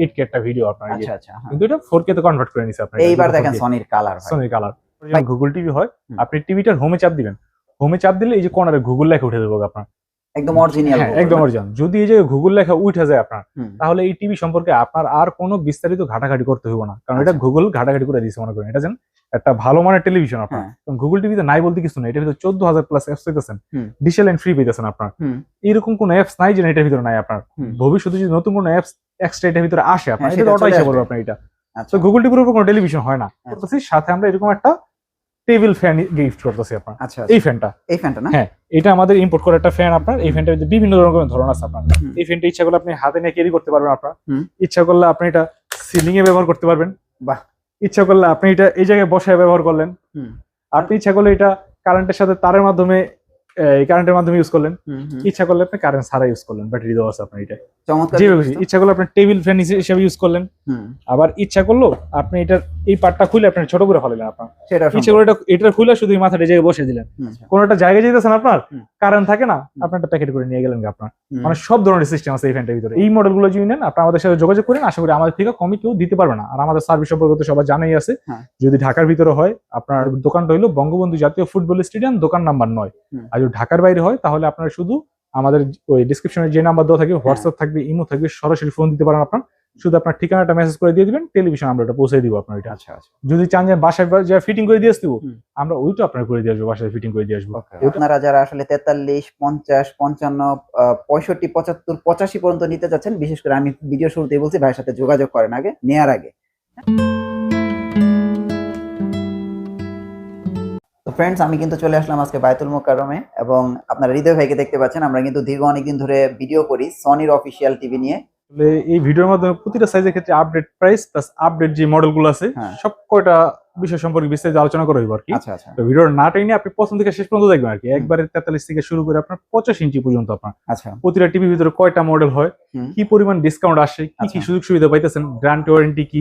Eight কে একটা video আপনার আচ্ছা আচ্ছা হ্যাঁ। কিন্তু এটা ফোর কে তে কনভার্ট করে নিছে আপনার। এইবার দেখেন সনির কালার সনির কালার গুগল টিভি হয় আপনি টিভিটার হোমে চাপ দিবেন। হোমে চাপ দিলে এই যে কর্নারে গুগল লেখা উঠে দেবো আপনার। একদম অরিজিনাল হ্যাঁ একদম অরিজিনাল যদি এই যে গুগল লেখা উঠে যায় আপনার তাহলে এই টিভি সম্পর্কে আপনার আর কোনো বিস্তারিত ঘাটাঘাটি করতে হবে না। কারণ এটা আচ্ছা। গুগল ঘাটাঘাটি করে দিয়েছে মনে করেন। এটা যেন একটা ভালো মানের টেলিভিশন আপনার। হ্যাঁ। গুগল টিভিতে নাই বলতে কিছু নেই এটার ভিতরে চোদ্দ হাজার প্লাস অ্যাপস পেতেছেন ডিসেল এন্ড ফ্রি পেতেছেন আপনার। এরকম কোন অ্যাপস নাই যে এটার ভিতরে নাই আপনার। ভবিষ্যতে যদি নতুন কোনো অ্যাপস এক্সট্রা এটার ভিতরে আসে আপনার হ্যাঁ, এটা অটো আসবে। করবে আপনার এটা। আচ্ছা। তো গুগল টিভির উপর কোনো টেলিভিশন হয় না। আচ্ছা। করতেছি সাথে আমরা এরকম একটা টেবিল ফ্যান গিফট করতেছি আপনার। আচ্ছা এই ফ্যানটা এই ফ্যানটা না? হ্যাঁ এটা আমাদের ইম্পোর্ট করা একটা ফ্যান আপনার। এই ফ্যানটা বিভিন্ন রকমের ধরন আছে আপনার। এই ফ্যানটা ইচ্ছা করলে আপনি হাতে নিয়ে ক্যারি করতে পারবেন আপনার। ইচ্ছা করলে আপনি এটা সিলিং এ ব্যবহার করতে পারবেন। বাহ। ইচ্ছা করলে আপনি এটা এই জায়গায় বসায় ব্যবহার করলেন। আপনি ইচ্ছা করলে এটা কারেন্টের সাথে তারের মাধ্যমে কারেন্টের মাধ্যমে ইউজ করলেন। ইচ্ছা করলে আপনি কারেন্ট ছাড়া ইউজ করলেন ব্যাটারি দেওয়া আছে আপনার এটা চমৎকার ইচ্ছা করলে আপনি টেবিল ফ্যান হিসেবে ইউজ করলেন। আবার ইচ্ছা করল আপনি এটার এই পার্টটা খুলে আপনি ছোট করে ফেলেন আপনার। সেটা ইচ্ছা করে এটা এটা খুলে শুধু এই মাথাটা জায়গায় বসে দিলেন। আচ্ছা। কোন একটা জায়গায় যেতেছেন আপনার কারেন্ট থাকে না আপনি একটা প্যাকেট করে নিয়ে গেলেন আপনার। মানে সব ধরনের সিস্টেম আছে এই ফ্যানটার ভিতরে। এই মডেলগুলো যদি নেন আপনি আমাদের সাথে যোগাযোগ করেন আশা করি আমাদের থেকে কমই কেউ দিতে পারবে না। আর আমাদের সার্ভিস সম্পর্কে তো সবাই জানাই আছে। হ্যাঁ। যদি ঢাকার ভিতরে হয় আপনার দোকানটা হলো বঙ্গবন্ধু জাতীয় ফুটবল স্টেডিয়াম দোকান নাম্বার নয়। আর যদি ঢাকার বাইরে হয় তাহলে আপনার শুধু আমাদের ওই ডিসক্রিপশনে যে নাম্বার দেওয়া থাকবে হোয়াটসঅ্যাপ থাকবে ইমো থাকবে সরাসরি ফোন দিতে পারেন আপনার। শুধু আপনার ঠিকানাটা মেসেজ করে দিয়ে দিবেন টেলিভিশন আমরা এটা পৌঁছে দিব আপনার এটা আচ্ছা আচ্ছা। যদি চান যে বাসায় যা ফিটিং করে দিয়ে আসতে আমরা ওইটা আপনার করে দিয়ে আসব বাসায় ফিটিং করে দিয়ে আসব. আপনারা যারা আসলে তেতাল্লিশ পঞ্চাশ পঞ্চান্ন আহ, পঁয়ষট্টি পঁচাত্তর পঁচাশি পর্যন্ত নিতে যাচ্ছেন বিশেষ করে আমি ভিডিও শুরুতেই বলছি ভাইয়ের সাথে যোগাযোগ করেন আগে নেয়ার আগে। ফ্রেন্ডস আমি কিন্তু চলে আসলাম আজকে বায়তুল মোকারমে এবং আপনারা হৃদয় ভাইকে দেখতে পাচ্ছেন আমরা কিন্তু দীর্ঘ অনেকদিন ধরে ভিডিও করি সনির অফিসিয়াল টিভি নিয়ে এই ভিডিওর মাধ্যমে প্রতিটা সাইজের ক্ষেত্রে আপডেট প্রাইস প্লাস আপডেট যে মডেলগুলো আছে হ্যাঁ। সব কয়টা বিষয় সম্পর্কে বিস্তারিত আলোচনা করা হইব আর কি। আচ্ছা আচ্ছা। তো ভিডিওর না টেনে আপনি প্রথম থেকে শেষ পর্যন্ত দেখবেন আর কি। একবারে তেতাল্লিশ থেকে শুরু করে আপনার পঁচাশ ইঞ্চি পর্যন্ত আপনার। আচ্ছা। প্রতিটা টিভির ভিতরে কয়টা মডেল হয়? কি পরিমাণ ডিসকাউন্ট আসে? কি কি আচ্ছা। সুযোগ সুবিধা পাইতেছেন? গ্রান্ট ওয়ারেন্টি কি?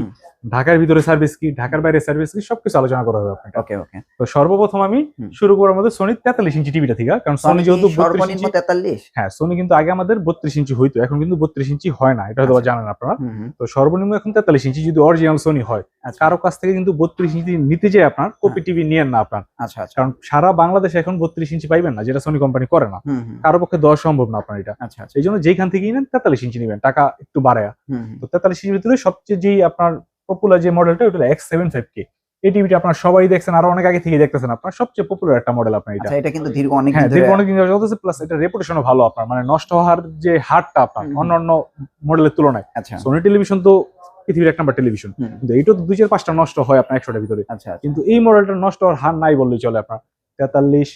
ঢাকার ভিতরে সার্ভিস কি? ঢাকার বাইরে সার্ভিস কি? সবকিছু আলোচনা করা হবে আপনাকে। ওকে ওকে। তো সর্বপ্রথম আমি শুরু করার মধ্যে সোনি তেতাল্লিশ ইঞ্চি টিভিটা থেকে কারণ সোনি যেহেতু 32 ইঞ্চি তেতাল্লিশ? হ্যাঁ সোনি কিন্তু আগে আমাদের বত্রিশ ইঞ্চি হইতো এখন কিন্তু বত্রিশ ইঞ্চি হয় না এটা হয়তো। জানেন আপনারা। তো সর্বনিম্ন এখন তেতাল্লিশ ইঞ্চি যদি অরিজিনাল সোনি হয় কারও কাছ থেকে কিন্তু বত্রিশ ইঞ্চি নিতে যায় আপনার কপি টিভি নিয়েন না আপনার। আচ্ছা আচ্ছা। কারণ সারা বাংলাদেশে এখন বত্রিশ ইঞ্চি পাইবেন না যেটা সোনি কোম্পানি করে না। কারও পক্ষে দেওয়া সম্ভব না আপনার এটা। আচ্ছা আচ্ছা। সেই জন্য যেখান থেকে নেন তেতাল্লিশ ইঞ্চি নেবেন টাকা একটু বাড়ায়। তো তেতাল্লিশ ইঞ্চির ভিতরে সবচেয়ে যেই আপনার পপুলার যে মডেলটা ওটা এক্স সেভেন ফাইভ কে এই টিভিটা আপনার সবাই দেখছেন আরও অনেক আগে থেকে দেখতেছেন আপনার সবচেয়ে পপুলার একটা মডেল আপনার এটা। আচ্ছা এটা কিন্তু দীর্ঘ অনেক হ্যাঁ দিন দীর্ঘ অনেক দিন ধরে চলতেছে প্লাস এটা রেপুটেশনও ভালো আপনার মানে নষ্ট হওয়ার যে হারটা আপনার। অন্যান্য মডেলের তুলনায়। আচ্ছা। সোনি টেলিভিশন তো পৃথিবীর এক নাম্বার টেলিভিশন কিন্তু এইটা তো দুই চার পাঁচটা নষ্ট হয় আপনার একশোটার ভিতরে। আচ্ছা আচ্ছা। কিন্তু এই মডেলটা নষ্ট হওয়ার হার নাই বললেই চলে আপনার। তেতাল্লিশ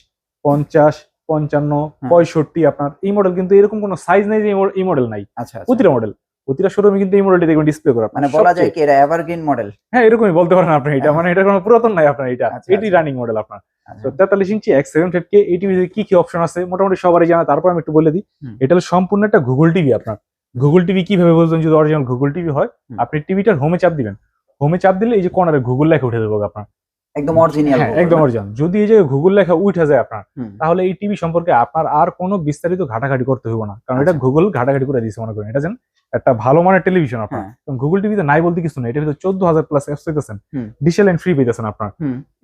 পঞ্চাশ পঞ্চান্ন পঁয়ষট্টি আপনার। এই মডেল কিন্তু এরকম কোনো সাইজ নেই যে এই মডেল- নাই। আচ্ছা আচ্ছা। প্রতিটা মডেল প্রতিটা শোরুমে কিন্তু এই মডেলটি দেখবেন ডিসপ্লে করা। মানে বলা যায় কি এটা এভারগ্রিন মডেল হ্যাঁ এরকমই বলতে পারেন আপনি এটা। হ্যাঁ। মানে এটা কোনো পুরাতন নাই আপনার এটা। আচ্ছা, এটি আচ্ছা। রানিং মডেল আপনার। তো তেতাল্লিশ ইঞ্চি এক্স সেভেন ফাইভ কে এই টিভিতে কি কি অপশন আছে? মোটামুটি সবারই জানা। তারপর আমি একটু বলে দিই। এটা হলো সম্পূর্ণ একটা গুগল টিভি আপনার। গুগল টিভি কীভাবে বলছেন যদি অরিজিনাল গুগল টিভি হয়। আপনি টিভিটার হোমে চাপ দিবেন। হোমে চাপ দিলে এই যে কর্নারে গুগল লেখা উঠে দেবো আপনার। একদম অরিজিনাল হ্যাঁ একদম অরিজিনাল যদি এই যে গুগল লেখা উঠে যায় আপনার তাহলে এই টিভি সম্পর্কে আপনার আর কোনো বিস্তারিত ঘাটাঘাটি করতে হবে না। কারণ এটা আচ্ছা। গুগল ঘাটাঘাটি করে দিয়েছে মনে করেন। এটা যেন একটা ভালো মানের টেলিভিশন আপনার। হ্যাঁ। গুগল টিভিতে নাই বলতে কিছু নেই। এটার ভিতরে চোদ্দ হাজার প্লাস অ্যাপস পেতেছেন ডিসেল এন্ড ফ্রি পেতেছেন আপনার।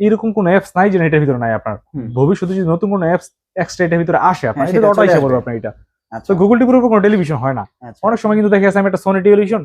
এরকম কোনো অ্যাপস নাই যে এটার ভিতরে নাই আপনার। ভবিষ্যতে যদি নতুন কোনো অ্যাপস এক্সট্রা এটার ভিতরে আসে আপনার হ্যাঁ, এটা অটো হিসাব আপনার এটা। আচ্ছা তো গুগল টিভির উপর কোনো টেলিভিশন হয় না। আচ্ছা। অনেক সময় কিন্তু দেখা যাচ্ছে আমি একটা সোনি টেলিভিশন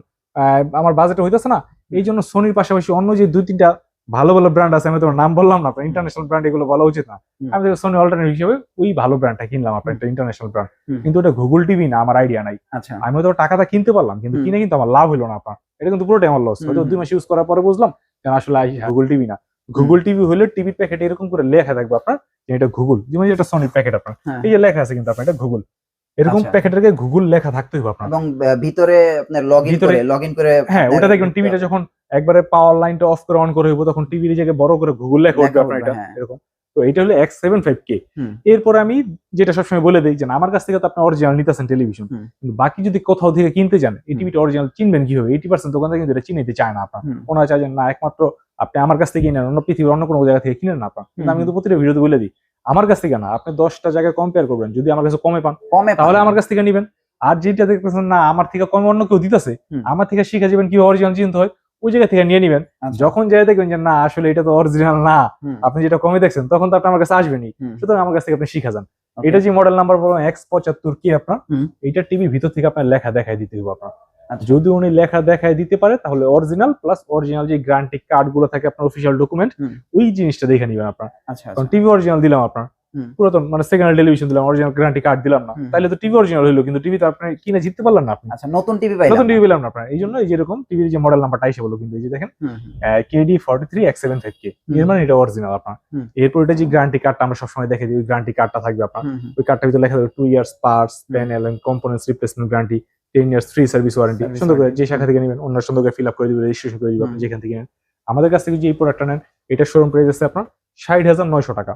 আমার বাজেটে হইতেছে না। এই জন্য সোনির পাশাপাশি অন্য যে দুই তিনটা ভালো ভালো ব্র্যান্ড আছে আমি তোমার নাম বললাম না আপনার ইন্টারন্যাশনাল ব্র্যান্ড এগুলো বলা উচিত না। আমি সোনি অল্টারনেটিভ হিসেবে ওই ভালো ব্র্যান্ডটা কিনলাম আপনার একটা ইন্টারন্যাশনাল ব্র্যান্ড কিন্তু ওটা গুগল টিভি না আমার আইডিয়া নাই। আচ্ছা। আমি হয়তো টাকাটা কিনতে পারলাম কিন্তু কিনে কিন্তু আমার লাভ হলো না আপনার। এটা কিন্তু পুরোটাই আমার লস হয়তো দুই মাস ইউজ করার পরে বুঝলাম আসলে গুগল টিভি না। গুগল টিভি হলে টিভির প্যাকেট এরকম করে লেখা থাকবে আপনার যে এটা গুগল যেমন এটা সোনির প্যাকেট আপনার। হ্যাঁ। এই যে লেখা আছে কিন্তু আপনার এটা গুগল এরকম আচ্ছা। প্যাকেটের গুগল লেখা থাকতে হবে আপনার। এবং ভিতরে আপনার লগ ইন ভিতরে- করে লগ ইন করে হ্যাঁ ওটা দেখবেন টিভিটা যখন একবারে পাওয়ার লাইনটা অফ করে অন করে হইব তখন টিভির জায়গায় বড় করে গুগল লেখা উঠবে আপনার এটা হ্যাঁ। এরকম। তো এটা হলো এক্স সেভেন ফাইভ কে এরপরে আমি যেটা সবসময় বলে দিই যে আমার কাছ থেকে তো আপনি অরিজিনাল নিতেছেন টেলিভিশন কিন্তু বাকি যদি কোথাও থেকে কিনতে যান এই টিভিটা অরিজিনাল চিনবেন কীভাবে? এইটি পার্সেন্ট দোকানদার কিন্তু এটা চিনাইতে চায় না আপনার। ওনারা চায় না একমাত্র আপনি আমার কাছ থেকে নেন অন্য পৃথিবীর অন্য কোনো জায়গা থেকে কিনেন না আপনার। আমি। কিন্তু প্রতিটা ভিডিওতে বলে দিই আমার কাছ থেকে না আপনি দশটা জায়গায় কম্পেয়ার করবেন যদি আমার কাছে কমে পান কমে তাহলে আমার কাছ থেকে নিবেন। আর যেটা দেখতেছেন না আমার থেকে কম অন্য কেউ দিতেছে আমার থেকে শিখে যাবেন কি অরিজিনাল চিনতে হয় ওই জায়গা থেকে নিয়ে নিবেন। আচ্ছা। যখন যাই দেখবেন যে না আসলে এটা তো অরিজিনাল না। আপনি যেটা কমে দেখছেন তখন তো আপনি আমার কাছে আসবেনই। সুতরাং আমার কাছ থেকে আপনি শিখা যান। এটা যে মডেল নাম্বার বলুন এক্স পঁচাত্তর কি আপনার। এটা টিভি ভিতর থেকে আপনার লেখা দেখাই দিতে হবে আপনার। আচ্ছা। যদি উনি লেখা দেখায় দিতে পারে তাহলে অরিজিনাল প্লাস অরিজিনাল যে গ্যারান্টি কার্ডগুলো থাকে আপনার অফিসিয়াল ডকুমেন্ট ওই জিনিসটা দেখে নিবেন আপনার। আচ্ছা কারণ আচ্ছা। টিভি অরিজিনাল দিলাম আপনার। পুরাতন মানে সেকেন্ড টেলিভিশন দিলাম অরিজিনাল গ্যারান্টি কার্ড দিলাম না। তাহলে তো টিভি অরিজিনাল হইল কিন্তু টিভি তো আপনি কিনে জিততে পারলেন না আপনি। আচ্ছা নতুন টিভি পাইলাম নতুন টিভি পেলাম না আপনার। এই জন্য এই যেরকম টিভির যে মডেল নাম্বারটা এসে বলো কিন্তু এই যে দেখেন KD forty three X seven five K হুম। এর মানে এটা অরিজিনাল আপনার। এরপর এটা যে গ্যারান্টি কার্ডটা আমরা সবসময় দেখে দিই ওই গ্যারান্টি কার্ডটা থাকবে আপনার। ওই কার্ডটার ভিতরে লেখা থাকবে two years parts panel and components replacement guarantee ten years free service warranty সুন্দর করে যে শাখা থেকে নেবেন অন্য সুন্দর করে ফিল আপ করে দিবে রেজিস্ট্রেশন করে দিবে আপনি যেখান থেকে নেন। আমাদের কাছ থেকে যে এই প্রোডাক্টটা নেন এটা শোরুম প্রাইস আছে আপনার ষাট হাজার নয়শো টাকা।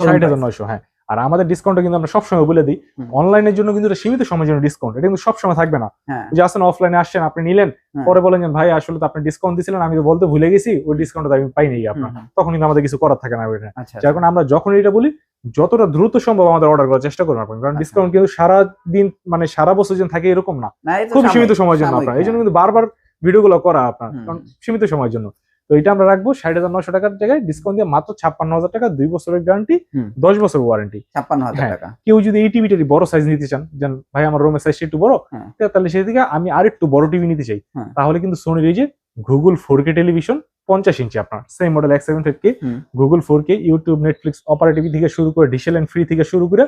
ষাট হাজার নয়শো হ্যাঁ। আর আমাদের ডিসকাউন্টটা কিন্তু আমরা সবসময় বলে দিই অনলাইনের জন্য কিন্তু এটা সীমিত সময়ের জন্য ডিসকাউন্ট এটা কিন্তু সবসময় থাকবে না। হ্যাঁ। যে আসেন অফলাইনে আসছেন আপনি নিলেন হ্যাঁ। পরে বলেন যে ভাই আসলে তো আপনি ডিসকাউন্ট দিছিলেন আমি তো বলতে ভুলে গেছি ওই ডিসকাউন্টটা আমি পাইনি আপনার। তখন কিন্তু আমাদের কিছু করার থাকে না আচ্ছা যার কারণে আমরা যখন এটা বলি যতটা দ্রুত সম্ভব আমাদের অর্ডার করার চেষ্টা করুন আপনি কারণ আচ্ছা। ডিসকাউন্ট কিন্তু সারা দিন মানে সারা বছর যেন থাকে এরকম না খুব সীমিত সময়ের জন্য আপনার এই জন্য হ্যাঁ। কিন্তু বারবার ভিডিওগুলো করা আপনার কারণ সীমিত সময়ের জন্য তো এটা আমরা রাখব ষাট হাজার নশো টাকার জায়গায় ডিসকাউন্ট দিয়ে মাত্র ছাপ্পান্ন হাজার টাকা দুই বছরের গ্যারান্টি দশ বছর ওয়ারেন্টি ছাপ্পান্ন হাজার হ্যাঁ। টাকা কেউ যদি এই টিভিটারই বড় সাইজ নিতে চান যেন ভাই আমার রুমের সাইজটা একটু বড় হ্যাঁ। তাহলে সেই থেকে আমি আরেকটু বড় টিভি নিতে চাই। তাহলে কিন্তু সোনির এই যে গুগল ফোর কে টেলিভিশন পঞ্চাশ ইঞ্চি আপনার। Same model X seven K হুম। Google four K YouTube Netflix operative থেকে শুরু করে ডিশেল এন্ড ফ্রি থেকে শুরু করে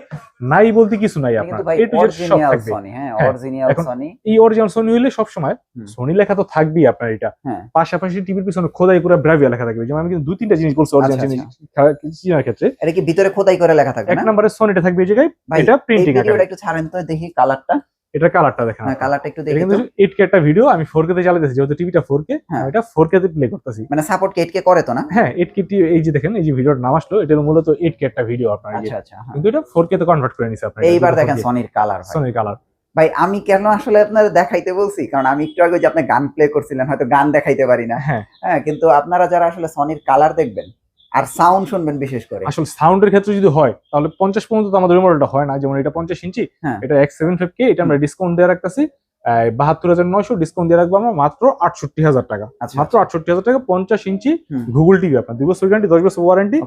নাই বলতে কিছু নাই আপনার। এ টু জেড সব থাকবে। সনি হ্যাঁ হ্যাঁ, অরিজিনাল সনি এই অরিজিনাল সোনি হইলে সবসময় সোনি লেখা তো থাকবেই আপনার এটা। হ্যাঁ। পাশাপাশি টিভির পিছনে খোদাই করে ব্রাভিয়া লেখা থাকবে। যেমন আমি কিন্তু দুই তিনটা জিনিস বলছি অরিজিনাল আচ্ছা, জিনিস চিনার ক্ষেত্রে। এটা কি ভিতরে খোদাই করে লেখা থাকবে এক নম্বরে সোনিটা থাকবে এই জায়গায় এটা প্রিন্টিং একটু ছাড়েন তো দেখি কালারটা এটা কালারটা দেখেন। হ্যাঁ কালারটা একটু এটা দেখি কিন্তু তো। এইট কে একটা ভিডিও আমি ফোর কে তে চালাতেছি যেহেতু টিভিটা ফোর কে হ্যাঁ। এটা ফোর কে তে প্লে করতেছি। মানে সাপোর্ট কে করে তো না? হ্যাঁ এইট কে এই যে দেখেন এই যে ভিডিওর নাম আসলো এটা মূলত এইট কে একটা ভিডিও আপনার আচ্ছা আচ্ছা হ্যাঁ। কিন্তু এটা ফোর কে তে কনভার্ট করে নিছে আপনার এইবার দেখেন সনির কালার ভাই। সোনির কালার ভাই আমি কেন আসলে আপনার দেখাইতে বলছি? কারণ আমি একটু আগে যে আপনি গান প্লে করছিলেন হয়তো গান দেখাইতে পারি না। হ্যাঁ। হ্যাঁ কিন্তু আপনারা যারা আসলে সনির কালার দেখবেন আর সাউন্ড শুনবেন বিশেষ করে। আসলে সাউন্ডের ক্ষেত্রে যদি হয় তাহলে পঞ্চাশ পর্যন্ত তো আমাদের মডেলটা হয় না। যেমন এটা পঞ্চাশ ইঞ্চি হ্যাঁ। এটা এক্স সেভেন ফাইভ কে এটা আমরা ডিসকাউন্ট দিয়ে রাখতেছি। বাহাত্তর হাজার নয়শো ডিসকাউন্ট দিয়ে রাখব আমরা মাত্র আটষট্টি হাজার টাকা। আচ্ছা। মাত্র আটষট্টি হাজার টাকা পঞ্চাশ ইঞ্চি। গুগল টিভি আপনার। দুই বছর গ্যারান্টি দশ বছর ওয়ারেন্টি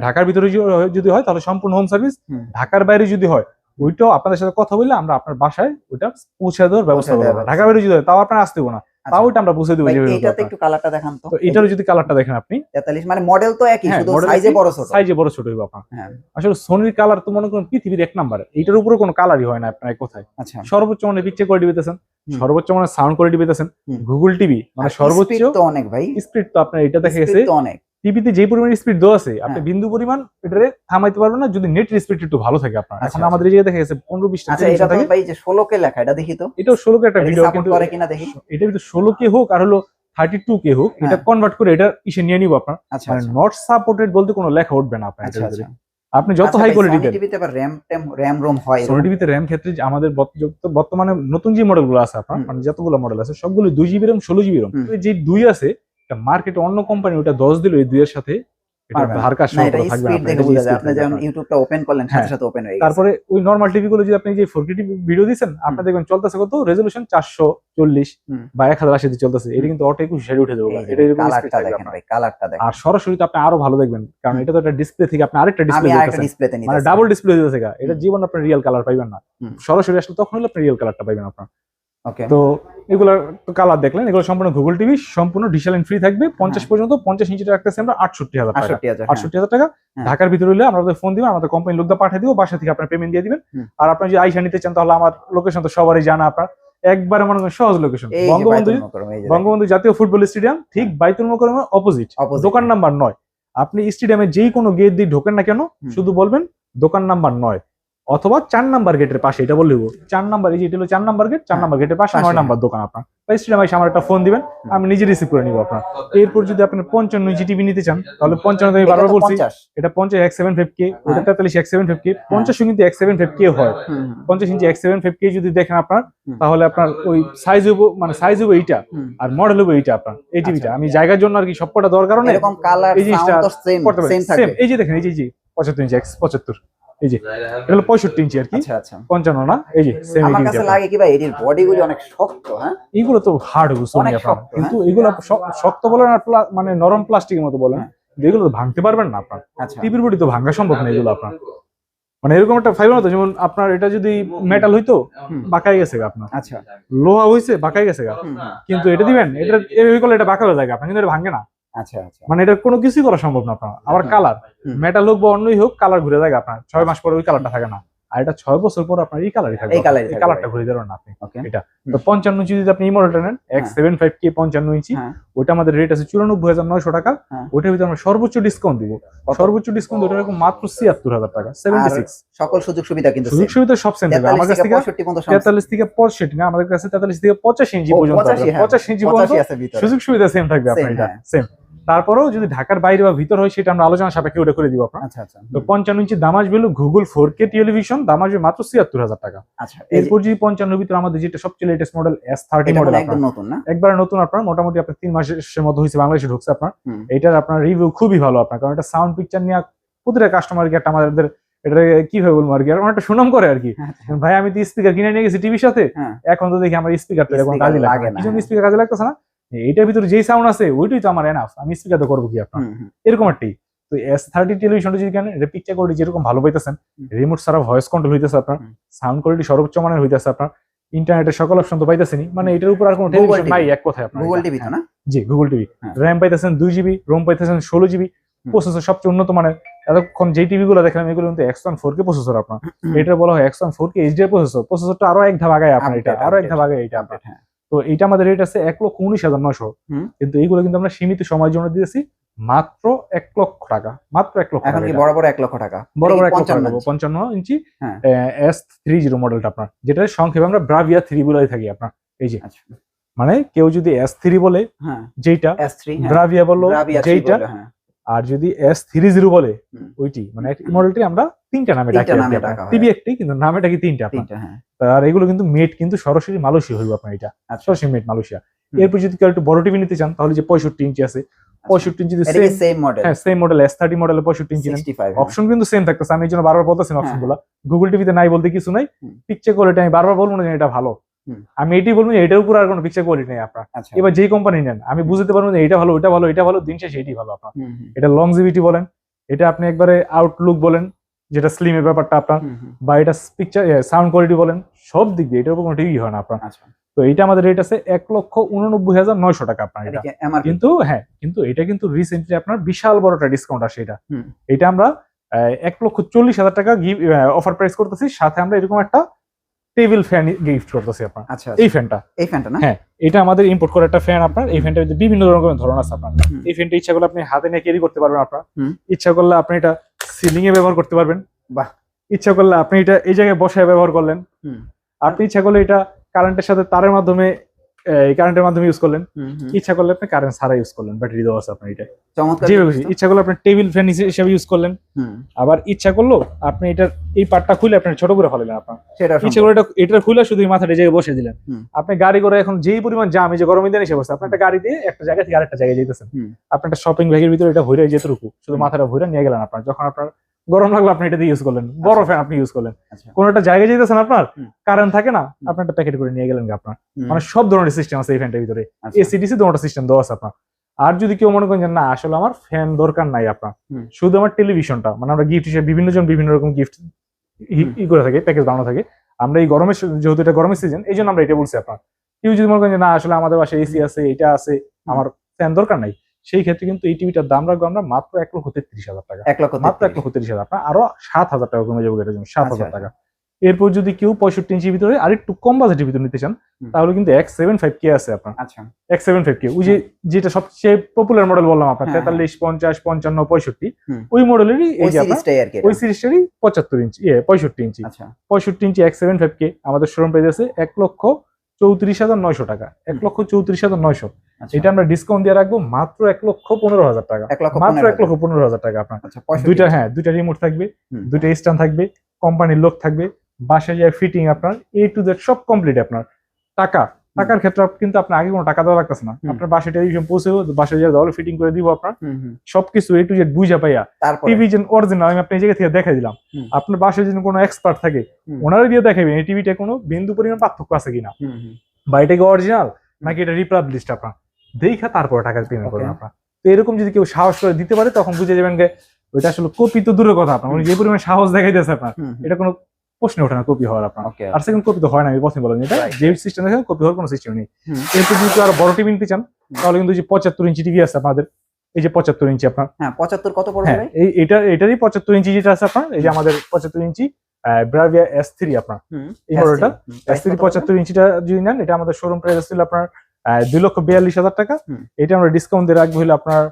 ঢাকার ভিতরে যদি- হয় তাহলে সম্পূর্ণ হোম। সার্ভিস ঢাকার বাইরে যদি হয় ওইটাও আপনাদের সাথে কথা বললে আমরা আপনার বাসায় ওইটা পৌঁছে দেওয়ার ব্যবস্থা করব। ঢাকার বাইরে যদি হয় তাও আপনার আসতে হবে না। তাও ওইটা আমরা বুঝে দেব আচ্ছা। এইটাতে একটু কালারটা দেখান তো। এটারও যদি কালারটা দেখেন আপনি। তেতাল্লিশ মানে মডেল তো একই হ্যাঁ, শুধু সাইজে বড় ছোট। সাইজে বড় ছোট হইব আপনার। হ্যাঁ। আসলে সোনির কালার তো মনে করেন পৃথিবীর এক নাম্বার এটার উপরে কোনো কালারই হয় না আপনার কোথায়। আচ্ছা। সর্বোচ্চ মানে পিকচার কোয়ালিটি পেতেছেন সর্বোচ্চ মানে সাউন্ড কোয়ালিটি পেতেছেন গুগল টিভি মানে সর্বোচ্চ তো অনেক ভাই। স্পিড তো আপনার এটা দেখা গেছে। অনেক। টিভিতে যে পরিমাণ স্পিড দেওয়া আছে আপনি হ্যাঁ। বিন্দু পরিমাণ এটারে থামাইতে পারবেন না যদি নেট স্পিড একটু ভালো থাকে আপনার। আচ্ছা, এখন আচ্ছা। আমাদের এই জায়গায় দেখা গেছে পনেরো বিশটা আচ্ছা এটা তো ভাই যে ষোলো কে লেখা এটা দেখি তো। এটা ষোলো কে একটা ভিডিও কিন্তু করে কিনা দেখি? এটা কিন্তু ষোলো কে হোক আর হলো থার্টি টু কে হোক এটা হ্যাঁ। কনভার্ট করে এটা ইসে নিয়ে নিব আপনার। আচ্ছা মানে নট সাপোর্টেড বলতে কোনো লেখা উঠবে না আপনার আচ্ছা আচ্ছা। আপনি যত হাই কোয়ালিটি দেন। টিভিতে আবার র্যাম ট্যাম র্যাম রোম হয় সোনি টিভিতে র্যাম ক্ষেত্রে আমাদের বর্তমানে নতুন যে মডেলগুলো আছে আপনার মানে যতগুলো মডেল আছে সবগুলো দুই জিবি র্যাম ষোলো জিবি র্যাম। যে দুই আছে মার্কেটে অন্য কোম্পানি ওটা দশ দিল এই দুইয়ের সাথে আপনার, আপনি আপনার। হ্যাঁ। হয়ে তারপরে ওই নর্মাল টিভি গুলো যদি আপনি যে ফোর টিভি ভিডিও দিচ্ছেন আপনি দেখবেন চলতেছে কত? রেজলিউশন চারশো চল্লিশ হুম। বা এক হাজার আশি চলতেছে। এটা কিন্তু অটো একুশ উঠে যাবে আপনার। আর সরাসরি তো আপনি আরও ভালো দেখবেন কারণ এটা তো একটা ডিসপ্লে থেকে আপনি আরেকটা ডিসপ্লে মানে ডাবল ডিসপ্লে দিতেছে এটা জীবন আপনার রিয়েল কালার পাইবেন না। সরাসরি আসলে তখন হলে আপনি রিয়েল কালারটা পাইবেন আপনার। তো এগুলো কালার দেখলেন এগুলো সম্পূর্ণ গুগল টিভি সম্পূর্ণ ডিজিটাল ফ্রি থাকবে। পঞ্চাশ পর্যন্ত পঞ্চাশ ইঞ্চিটা রাখতেছে আমরা আটষট্টি হাজার টাকা। আটষট্টি হাজার হ্যাঁ। আটষট্টি হাজার টাকা। হ্যাঁ। ঢাকার ভিতরে হলে আমাদের ফোন দিবেন আমাদের কোম্পানি লোকটা পাঠিয়ে দিব বাসা থেকে আপনার পেমেন্ট দিয়ে দিবেন। আর আপনি যদি আইসা নিতে চান তাহলে আমার লোকেশন তো সবারই জানা আপনার। একবারে মনে করেন সহজ লোকেশন বঙ্গবন্ধু বঙ্গবন্ধু জাতীয় ফুটবল স্টেডিয়াম ঠিক বাইতুল মোকরমের অপোজিট দোকান হ্যাঁ। নাম্বার নয়। আপনি স্টেডিয়ামে যেই কোনো গেট দিয়ে ঢোকেন না কেন শুধু বলবেন দোকান নাম্বার নয়। অথবা চার নাম্বার গেটের পাশে এটা বললেও চার নাম্বার এই যে এটা হলো চার নাম্বার গেট চার হ্যাঁ, নাম্বার গেটের পাশে নয়। নাম্বার দোকান আপনার। বা স্টেডিয়ামে এসে আমার একটা ফোন দিবেন আমি নিজে রিসিভ করে নিব আপনার। এরপর যদি আপনি পঞ্চান্ন ইঞ্চি টিভি নিতে চান তাহলে পঞ্চান্ন আমি বারবার বলছি। এটা পঞ্চাশ এক সেভেন ফাইভ কে ওটা। তেতাল্লিশ এক সেভেন ফাইভ কে পঞ্চাশ কিন্তু এক সেভেন ফাইভ কে হয়। পঞ্চাশ ইঞ্চি এক সেভেন ফাইভ কে যদি দেখেন আপনার তাহলে আপনার ওই সাইজ হব মানে সাইজ হব এইটা আর মডেল হব এইটা আপনার এই টিভিটা আমি জায়গার জন্য আর কি সবকটা এরকম কালার এই জিনিসটা এই যে দেখেন এই যে পঁচাত্তর ইঞ্চি পঁচাত্তর। এই যে এটা হলো পঁয়ষট্টি ইঞ্চি আর কি। আচ্ছা আচ্ছা। পঞ্চান্ন না? এই যে সেম আমার কাছে লাগে কি ভাই এটির বডিগুলি অনেক শক্ত হ্যাঁ? এইগুলো তো হার্ড অনেক আপনার কিন্তু এগুলো শক্ত বলেন আর মানে নরম প্লাস্টিকের মতো বলেন হ্যাঁ। এগুলো তো ভাঙতে পারবেন না আপনার। আচ্ছা। টিভির বডি তো ভাঙা সম্ভব না এগুলো আপনার। মানে এরকম একটা ফাইবার মতো যেমন আপনার এটা যদি মেটাল হইতো। বাঁকাই গেছে গা আপনার। আচ্ছা। লোহা হইছে বাঁকাই গেছে গা। হুম, কিন্তু এটা দিবেন এটা এই করলে এটা বাঁকা হয়ে যায় আপনার। কিন্তু এটা ভাঙে না। আচ্ছা আচ্ছা। মানে এটা কোনো কিছুই করা সম্ভব না আপনার। আবার কালার মেটাল হোক বা অন্যই হোক কালার ঘুরে যায় আপনার। ছয় মাস পরে ওই কালারটা থাকে না। আর এটা ছয় বছর পর আপনার এই কালারই থাকবে। এই কালারটা ঘুরে যাবেন না আপনি। ওকে তো পঞ্চান্ন ইঞ্চি যদি আপনি এই মডেলটা নেন এক্স সেভেন ফাইভ কে পঞ্চান্ন ইঞ্চি হ্যাঁ। ওটা আমাদের রেট আছে চুরানব্বই হাজার নয়শো টাকা। হ্যাঁ। ওটার ভিতরে আমরা সর্বোচ্চ ডিসকাউন্ট দিব। সর্বোচ্চ ডিসকাউন্ট ওটা এরকম মাত্র ছিয়াত্তর হাজার টাকা সেভেন্টি সিক্স সকল সুযোগ সুবিধা কিন্তু সুযোগ সুবিধা সব সেম থাকবে। আমার কাছ থেকে তেতাল্লিশ থেকে পঁয়ষট্টি না আমাদের কাছে তেতাল্লিশ থেকে পঁচাশি ইঞ্চি পর্যন্ত 85 হ্যাঁ, পঁচাশি ইঞ্চি পর্যন্ত 85 আছে ভিতরে। সুযোগ সুবিধা সেম থাকবে আপনার এটা হ্যাঁ। সেম তারপরেও যদি ঢাকার বাইরে বা ভিতর হয় সেটা আমরা আলোচনা সাপেক্ষে ওটা করে দিব আপনার। আচ্ছা আচ্ছা। তো পঞ্চান্ন ইঞ্চি দাম আসবে গুগল ফোর কে টেলিভিশন দাম আসবে মাত্র ছিয়াত্তর হাজার টাকা। আচ্ছা এরপর যদি পঞ্চান্ন ভিতরে আমাদের যেটা সবচেয়ে latest model S thirty model একদম নতুন না? একবার নতুন আপনার মোটামুটি আপনার তিন মাসের মধ্যে হয়েছে বাংলাদেশে ঢুকছে আপনার। এটার আপনার রিভিউ খুবই ভালো আপনার কারণ এটা সাউন্ড পিকচার নিয়ে প্রতিটা কাস্টমারকে একটা আমাদের এটা কীভাবে বলব আর কি অনেকটা সুনাম করে আর কি। আচ্ছা। ভাই আমি তো স্পিকার কিনে নিয়ে গেছি টিভির সাথে হ্যাঁ। এখন তো দেখি আমার স্পিকার তো এখন কাজে লাগে না জন্য হ্যাঁ। স্পিকার কাজে লাগতেছে না? এইটার ভিতরে যেই সাউন্ড আছে ওইটাই তো আমার এনাফ আমি স্পিকার তো করব কি আপনার। এরকম একটাই তো এস থার্টি টেলিভিশনটা যদি কেন পিকচার কোয়ালিটি যেরকম ভালো পাইতেছেন রিমোট ছাড়া ভয়েস কন্ট্রোল হইতেছে আপনার সাউন্ড কোয়ালিটি সর্বোচ্চ মানের হইতেছে আপনার ইন্টারনেটের সকল অপশন তো পাইতেছেনি মানে এটার উপর আর কোনো টেলিভিশন নাই এক কথায় আপনার। গুগল টিভি তো না? জি গুগল টিভি হ্যাঁ। র্যাম পাইতেছেন দুই জিবি রোম পাইতেছেন ষোলো জিবি প্রসেসর সবচেয়ে উন্নত মানের। এতক্ষণ যেই টিভি গুলো দেখলাম এগুলো কিন্তু X one four K processor আপনার। এটা বলা হয় X one four K HD processor প্রসেসরটা আরও এক ধাপ আগায় আপনার এটা আরও এক ধাপ আগায় এটা আপনার। হ্যাঁ। তো এটা আমাদের রেট আছে এক লক্ষ উনিশ হাজার নয়শো। কিন্তু এইগুলো কিন্তু আমরা সীমিত সময়ের জন্য দিয়েছি মাত্র এক লক্ষ টাকা মাত্র এক লক্ষ টাকা বড় এক লক্ষ টাকা? বড় এক লক্ষ টাকা পঞ্চান্ন ইঞ্চি। এস থ্রি জিরো মডেলটা আপনার যেটা সংক্ষেপে আমরা ব্রাভিয়া থ্রি বলে থাকি আপনার এই যে। আচ্ছা। মানে কেউ যদি এস থ্রি বলে থ্রি ব্রাভিয়া বলল Bravia 3 যেইটা বলে, হ্যাঁ। আর যদি এস থ্রি জিরো বলে ওইটি মানে মডেলটি আমরা তিনটা নামে ডাকি হয়। টিভি একটি কিন্তু নামে ডাকি তিনটা আপনার? হ্যাঁ। আর এগুলো কিন্তু মেড কিন্তু সরাসরি মালয়েশিয়া হইব আপনার এটা। আচ্ছা। সরাসরি মেড মালয়েশিয়া। এরপর যদি কেউ একটু বড় টিভি নিতে চান তাহলে যে পঁয়ষট্টি ইঞ্চি আছে পঁয়ষট্টি ইঞ্চি সেম মডেল হ্যাঁ same model S thirty model পঁয়ষট্টি ইঞ্চি অপশন কিন্তু সেম থাকতেছে আমি এই জন্য বারবার বলতেছি হ্যাঁ, অপশনগুলো গুগল টিভিতে নাই বলতে কিছু নাই। পিকচার কোয়ালিটি আমি বারবার বলব না যে এটা ভালো। আমি এটাই বলব যে এটার উপর আর কোনো পিকচার কোয়ালিটি নেই আপনার। আচ্ছা। এবার যেই কোম্পানি নেন আমি বুঝতে পারব যে এটা ভালো এটা ভালো এটা ভালো দিন শেষে এটাই ভালো আপনার। এটা লংজিভিটি বলেন এটা আপনি একবারে আউটলুক বলেন যেটা স্লিমের ব্যাপারটা আপনার বা এটা পিকচার সাউন্ড কোয়ালিটি বলেন সব দিক দিয়ে এটার উপর কোনো টিভি হয় না আপনার। আচ্ছা। তো এটা আমাদের রেট আছে এক লক্ষ উননব্বই হাজার নয়শো টাকা আপনার এটা। এটা? কিন্তু হ্যাঁ কিন্তু এটা কিন্তু রিসেন্টলি আপনার বিশাল বড় একটা ডিসকাউন্ট আসে এটা। এটা আমরা এক লক্ষ চল্লিশ হাজার টাকা অফার প্রাইস করতেছি সাথে আমরা এরকম একটা টেবিল ফ্যান গিফট করতেছি আপনার। আচ্ছা এই ফ্যানটা। এই ফ্যানটা না? হ্যাঁ এটা আমাদের ইম্পোর্ট করা একটা ফ্যান আপনার। এই ফ্যানটা বিভিন্ন ধরনের ধরন আছে আপনার। এই ফ্যানটা ইচ্ছা করলে আপনি হাতে নিয়ে ক্যারি করতে পারবেন আপনার। ইচ্ছা করলে আপনি এটা সিলিং এ ব্যবহার করতে পারবেন। বাহ। ইচ্ছা করলে আপনি এটা এই জায়গায় বসায় ব্যবহার করলেন। আপনি ইচ্ছা করলে এটা কারেন্টের সাথে তারের মাধ্যমে কারেন্টের মাধ্যমে ইউজ করলেন। ইচ্ছা করলে আপনি কারেন্ট ছাড়া ইউজ করলেন ব্যাটারি দেওয়া আছে আপনার এটা। চমৎকার যেভাবে। ইচ্ছা করলে আপনি টেবিল ফ্যান হিসেবে ইউজ করলেন। আবার ইচ্ছা করল আপনি এটার এই পার্টটা খুলে আপনি ছোট করে ফেলেন আপনার সেটা ইচ্ছা করে এটা খুলে শুধু মাথাটা জায়গায় বসে দিলেন। আপনি গাড়ি করে এখন যেই পরিমাণ জাম এই যে গরমের দিনে এসে বসে আপনি একটা গাড়ি দিয়ে একটা জায়গা থেকে আরেকটা জায়গায় যেতেছেন হুম। আপনি একটা শপিং ব্যাগের ভিতরে এটা ভরে যেতটুকু শুধু মাথাটা ভরে নিয়ে গেলেন আপনার যখন আপনার গরম লাগল আপনি এটা দিয়ে ইউজ করলেন। বড় আচ্ছা। ফ্যান আপনি ইউজ করলেন। আচ্ছা। কোন একটা জায়গায় যেতেছেন আপনার কারেন্ট থাকে না আপনি একটা প্যাকেট করে নিয়ে গেলেন আপনার। মানে সব ধরনের সিস্টেম আছে এই ফ্যানটার ভিতরে। আচ্ছা। এসি ডিসি দুটো সিস্টেম দেওয়া আছে আপনার। আর যদি কেউ মনে করেন যে না আসলে আমার ফ্যান দরকার নাই আপনার। শুধু আমার টেলিভিশনটা মানে আমরা গিফট হিসেবে বিভিন্ন জন বিভিন্ন রকম গিফট। ই করে থাকে প্যাকেজ বানানো থাকে। আমরা এই গরমের যেহেতু এটা গরমের সিজন এই জন্য আমরা এটা বলছি আপনার। কেউ যদি মনে করেন যে না আসলে আমাদের বাসায় এসি আছে এটা আছে আমার ফ্যান দরকার নাই। সেই ক্ষেত্রে কিন্তু এই টিভিটার দাম রাখব আমরা মাত্র এক লক্ষ তেত্রিশ হাজার টাকা। এক লক্ষ মাত্র এক লক্ষ তিরিশ হাজার। আপনার আরও সাত হাজার টাকা কমে যাবে এটার জন্য সাত আচ্ছা, হাজার। টাকা। এরপর যদি কেউ পঁয়ষট্টি ইঞ্চির ভিতরে আর একটু কম বাজেটের ভিতরে নিতে চান তাহলে কিন্তু এক্স সেভেন ফাইভ কে আছে আপনার। আচ্ছা। এক্স সেভেন ফাইভ কে ওই যে যেটা সবচেয়ে পপুলার মডেল বললাম আপনার হ্যাঁ, হ্যাঁ। তেতাল্লিশ পঞ্চাশ পঞ্চান্ন পঁয়ষট্টি ওই মডেলেরই এই ওই যে। ওই সিরিজটারই পঁচাত্তর ইঞ্চি পঁয়ষট্টি ইঞ্চি। আচ্ছা। পঁয়ষট্টি ইঞ্চি এক্স সেভেন ফাইভ কে আমাদের শোরুম প্রাইস আছে এক লক্ষ চৌত্রিশ হাজার নয়শো টাকা। এক লক্ষ চৌত্রিশ হাজার নয়শো। আচ্ছা। এটা আমরা ডিসকাউন্ট দিয়ে রাখব মাত্র এক লক্ষ পনেরো হাজার টাকা। মাত্র এক লক্ষ পনেরো হাজার টাকা আপনার। আচ্ছা দুইটা হ্যাঁ দুইটা রিমোট থাকবে দুইটা স্ট্যান্ড থাকবে কোম্পানির লোক থাকবে বাসায় যায় ফিটিং আপনার এ টু জেড সব কমপ্লিট আপনার। টাকা টাকার ক্ষেত্রে কিন্তু আপনার আগে কোনো টাকা দেওয়া লাগতেছে না। আপনার বাসায় টেলিভিশন পৌঁছেও বাসায় যে দলে ফিটিং করে দিব আপনার। সবকিছু এ টু জেড বুঝা পাইয়া। টিভি যে অরিজিনাল আমি আপনি এই জায়গা থেকে দেখা দিলাম। আপনার বাসায় যদি কোনো এক্সপার্ট থাকে। ওনারা দিয়ে দেখাবেন এই টিভিটা কোনো বিন্দু পরিমাণ পার্থক্য আছে কিনা। বা এটা কি অরিজিনাল নাকি এটা রিপাবলিশড আপনার? দেখা তারপরে টাকা পেমেন্ট করবেন আপনার। তো এরকম যদি কেউ সাহস করে দিতে পারে তখন বুঝে যাবেন যে ওইটা আসলে কপি তো দূরের কথা আপনার। যে পরিমাণ সাহস দেখাইতেছে আপনার। এটা কোনো প্রশ্ন ওঠে না কপি হওয়ার আপনার। আর সেকেন্ড কপি তো হয় না আমি প্রথমে বললাম এটা যে সিস্টেম দেখেন কপি হওয়ার কোনো সিস্টেম নেই। এরপর যদি আরও বড় টিভি নিতে চান তাহলে কিন্তু যে পঁচাত্তর ইঞ্চি টিভি আছে আপনাদের এই যে পঁচাত্তর ইঞ্চি আপনার। হ্যাঁ পঁচাত্তর কত পড়বে হ্যাঁ এই এটা এটারই পঁচাত্তর ইঞ্চি যেটা আছে আপনার এই যে আমাদের পঁচাত্তর ইঞ্চি ব্রাভিয়া এস থ্রি আপনার। এই মডেলটা এস থ্রি পঁচাত্তর ইঞ্চিটা যদি নেন এটা আমাদের শোরুম প্রাইস ছিল আপনার দুই লক্ষ বিয়াল্লিশ হাজার টাকা। এটা আমরা ডিসকাউন্ট দিয়ে রাখব হলে আপনার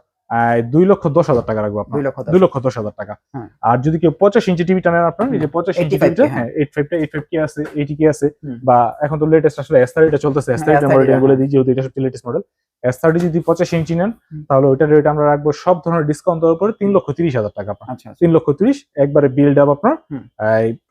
দুই লক্ষ দশ হাজার টাকা রাখব আপনার। দুই লক্ষ দশ। হাজার। টাকা। হ্যাঁ। আর যদি কেউ পঁচাশ ইঞ্চি টিভিটা নেন আপনার এই যে ইঞ্চি টিভিটা হ্যাঁ। এইট ফাইভটা এইট ফাইভ কি আছে এইটি কি আছে বা এখন তো লেটেস্ট আসলে এস থার্টিটা চলতেছে এস হ্যাঁ, থার্টিটা S30 মডেল বলে হ্যাঁ। দিই যেহেতু এটা সবচেয়ে লেটেস্ট মডেল এস থার্টি যদি পঁচাশ ইঞ্চি নেন তাহলে ওইটার রেট আমরা রাখব সব ধরনের ডিসকাউন্ট দেওয়ার পরে তিন লক্ষ তিরিশ হাজার টাকা আপনার। আচ্ছা আচ্ছা। তিন লক্ষ তিরিশ একবারে বিল্ড আপ আপনার।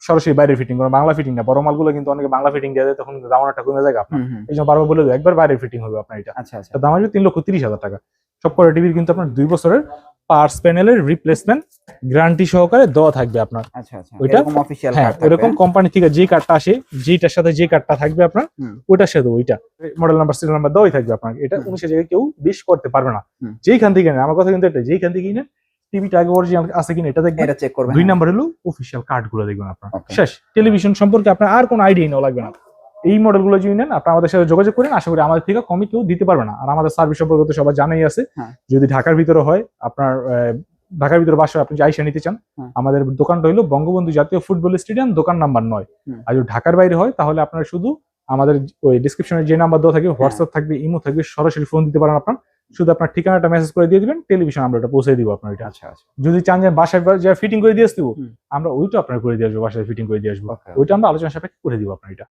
সরাসরি বাইরে ফিটিং করে বাংলা ফিটিং না বড় মালগুলো কিন্তু অনেকে বাংলা ফিটিং দেওয়া যায় তখন দামানটা কমে যায় আপনার। এই জন্য বারবার বলে দেবো একবার বাইরে ফিটিং হবে আপনার এটা। আচ্ছা দাম আসবে তিন লক্ষ তিরিশ হাজার টাকা। সব করে টিভির কিন্তু আপনার দুই বছরের পার্স প্যানেলের রিপ্লেসমেন্ট গ্যারান্টি সহকারে দেওয়া থাকবে আপনার। আচ্ছা আচ্ছা ওইটা- এরকম অফিশিয়াল হ্যাঁ এরকম কোম্পানি থেকে যে কার্ডটা আসে যেটার সাথে যে কার্ডটা থাকবে আপনার। ওইটার সাথে ওইটা। মডেল নাম্বার সিরিয়াল নাম্বার দেওয়াই থাকবে আপনার এটা হুম। উনিশের জায়গায় কেউ বেশ করতে পারবে না। যেইখান থেকে নেন আমার কথা কিন্তু এটা যেইখান থেকে নেন টিভিটা আগে অরিজিনাল আছে কিনা এটা দেখবেন। এটা চেক করবেন দুই নাম্বার হলো অফিসিয়াল কার্ডগুলো দেখবেন আপনার। শেষ। টেলিভিশন সম্পর্কে আপনার আর কোনো আইডিয়া নেওয়া লাগবে না। এই মডেলগুলো যদি নেন আপনি আমাদের সাথে যোগাযোগ করেন। আশা করি আমাদের থেকে কমই কেউ দিতে পারবে না। আর আমাদের সার্ভিস সম্পর্কে তো সবাই জানাই আছে। হ্যাঁ। যদি ঢাকার ভিতরে হয় আপনার ঢাকার ভিতরে বাসায় আপনি আইসা নিতে চান হ্যাঁ। আমাদের দোকানটা হলো বঙ্গবন্ধু জাতীয় ফুটবল স্টেডিয়াম দোকান নাম্বার নয়। আর যদি ঢাকার বাইরে হয় তাহলে আপনার শুধু আমাদের ওই ডিসক্রিপশনে যে নাম্বার দেওয়া থাকবে হোয়াটসঅ্যাপ থাকবে ইমো থাকবে সরাসরি ফোন দিতে পারেন আপনার। শুধু আপনার ঠিকানাটা মেসেজ করে দিয়ে দিবেন টেলিভিশন আমরা ওটা পৌঁছে দিব আপনার এটা। আচ্ছা আচ্ছা। যদি চান যে বাসায় যা ফিটিং করে দিয়ে আসতে। আমরা ওইটা আপনার করে দিয়ে আসব বাসায় ফিটিং করে দিয়ে আসব। ওইটা আমরা আলোচনা সাপেক্ষে করে দিব আপনার এটা।